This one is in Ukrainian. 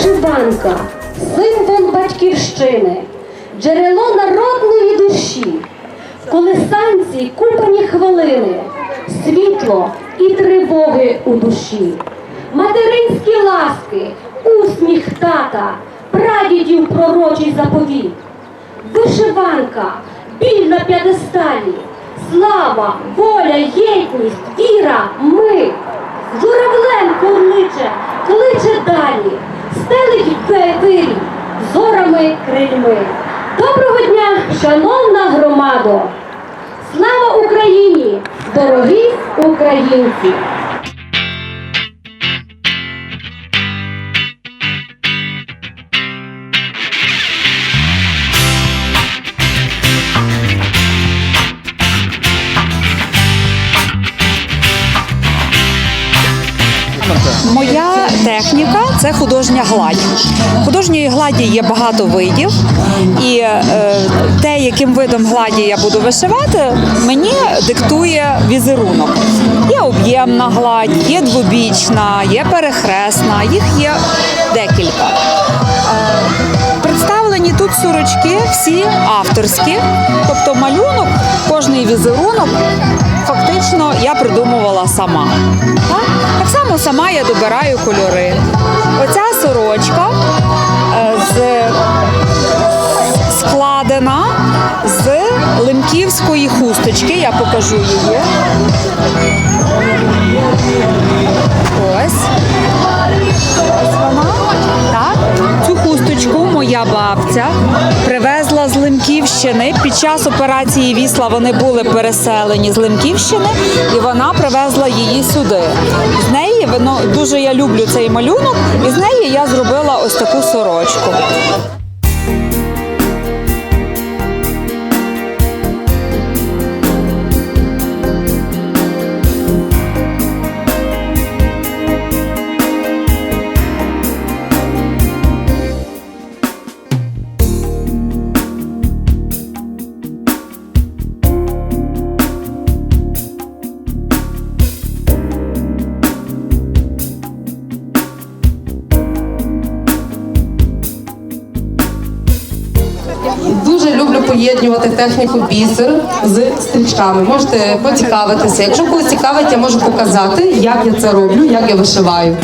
Вишиванка символ батьківщини, джерело народної душі, колесанці купані хвилини, світло і тривоги у душі, материнські ласки, усміх тата, прадідів пророчий заповіт. Вишиванка, біль на п'ядесталі, слава, воля, єдність, віра, ми. Журавлем кличе, громадо! Слава Україні, дорогі українці! Моя техніка це художня гладь. Художньої гладі є багато видів, і е, те, яким видом гладі я буду вишивати, мені диктує візерунок. Є об'ємна гладь, є двобічна, є перехресна, їх є декілька. Е, Представлені тут сорочки всі авторські, тобто малюнок, кожний візерунок фактично придумувала сама. Так, так само сама я добираю кольори. Оця сорочка е, з, складена з лемківської хусточки. Я покажу її. Ось. Ось вона. Так. Цю хусточку моя бабця привезла Лемківщини. Під час операції Вісла вони були переселені з Лемківщини, і вона привезла її сюди. З неї воно дуже я люблю цей малюнок, і з неї я зробила ось таку сорочку. Дуже люблю поєднувати техніку бісер з стрічками. Можете поцікавитися. Якщо когось цікавить, я можу показати, як я це роблю, як я вишиваю.